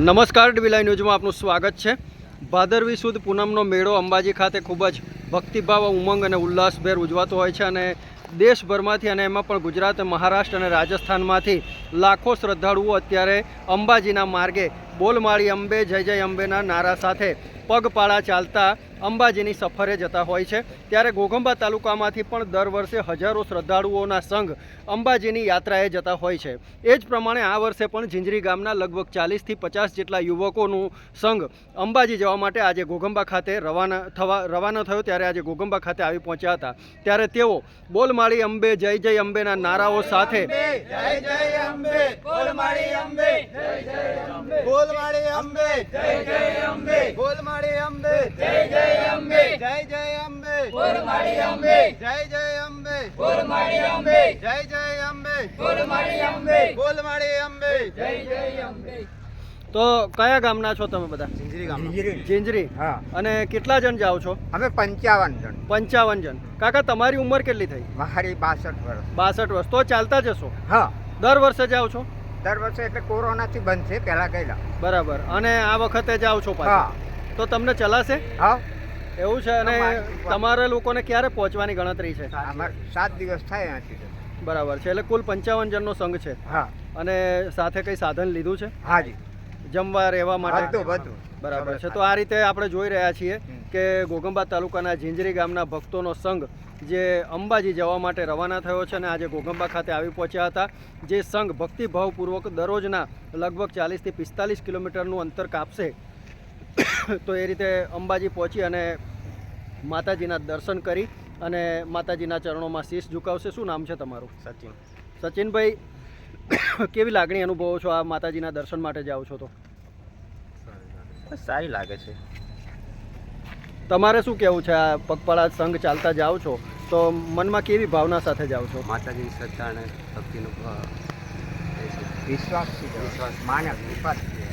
નમસ્કાર ડીવીલાઈ ન્યૂઝમાં આપનું સ્વાગત છે. ભાદરવી સુદ પૂનમનો મેળો અંબાજી ખાતે ખૂબ જ ભક્તિભાવ, ઉમંગ અને ઉલ્લાસભેર ઉજવાતો હોય છે અને દેશભરમાંથી અને એમાં પણ ગુજરાત, મહારાષ્ટ્ર અને રાજસ્થાનમાંથી લાખો શ્રદ્ધાળુઓ અત્યારે અંબાજીના માર્ગે બોલમાળી અંબે, જય જય અંબેના નારા સાથે પગપાળા ચાલતા અંબાજીની સફરે જતા હોય છે. ત્યારે ઘોઘંબા તાલુકામાંથી પણ દર વર્ષે હજારો શ્રદ્ધાળુઓના સંઘ અંબાજીની યાત્રાએ જતા હોય છે. એ જ પ્રમાણે આ વર્ષે પણ ઝીંઝરી ગામના લગભગ ચાલીસથી પચાસ જેટલા યુવકોનું સંઘ અંબાજી જવા માટે આજે ઘોઘંબા ખાતે રવાના થવા, રવાના થયો. ત્યારે આજે ઘોઘંબા ખાતે આવી પહોંચ્યા હતા. ત્યારે તેઓ બોલમાળી અંબે, જય જય અંબેના નારાઓ સાથે જય જય અંબે બોલમાળી અંબે જય જય અંબે બોલમાળી અંબે જય જય અંબે. બોલમાળી અંબે. જય જય અંબે. જય જય અંબે. બોલમાળી અંબે. જય જય અંબે. બોલમાળી અંબે. જય જય અંબે. જય જય અંબે. તો કયા ગામના છો તમે બધા? ઝીંઝરી ગામ ઝીંઝરી હા. અને કેટલા જણ જાઓ છો? અમે પંચાવન જણ. પંચાવન જણ. કાકા તમારી ઉંમર કેટલી થઈ? મારી બાસઠ વર્ષ. બાસઠ વર્ષ. તો ચાલતા જશો? હા. દર વર્ષે જાઓ છો? દર વર્ષે એટલે કોરોનાથી બંધ છે પહેલા ગયેલા. બરાબર. અને આ વખતે જાઓ છો પાછા? તો તમને ચલાશે? હા. એવું છે અને તમારે લોકોને ક્યારે પહોંચવાની ગણતરી છે? સાત દિવસ થાય અહીંથી બરાબર છે એટલે કુલ પંચાવન જણનો સંઘ છે. હા. અને સાથે કઈ સાધન લીધું છે? હાજી. જમવા રહેવા માટે? બધું બરાબર છે. તો આ રીતે આપણે જોઈ રહ્યા છીએ. કે ગોગંબા તાલુકાના ઝીંઝરી ગામના ભક્તોનો સંઘ જે અંબાજી જવા માટે રવાના થયો છે અને આજે ગોગંબા ખાતે આવી પહોંચ્યા હતા. જે સંઘ ભક્તિભાવપૂર્વક દરરોજના લગભગ ચાલીસથી પિસ્તાલીસ કિલોમીટરનું અંતર કાપશે. તો એ રીતે અંબાજી પહોંચી અને માતાજીના દર્શન કરી અને માતાજીના ચરણોમાં શીશ ઝુકાવશે. શું નામ છે તમારું? સચિન. સચિનભાઈ કેવી લાગણી અનુભવો છો આ માતાજીના દર્શન માટે જાઓ છો તો? સારી લાગે છે. તમારે શું કહેવું છે? આ પગપાળા સંઘ ચાલતા જાઓ છો તો મનમાં કેવી ભાવના સાથે જાઓ છો? માતાજીની શ્રદ્ધા અને ભક્તિનો ભાવ વિશ્વાસ વિશ્વાસ માને વિશ્વાસ છે.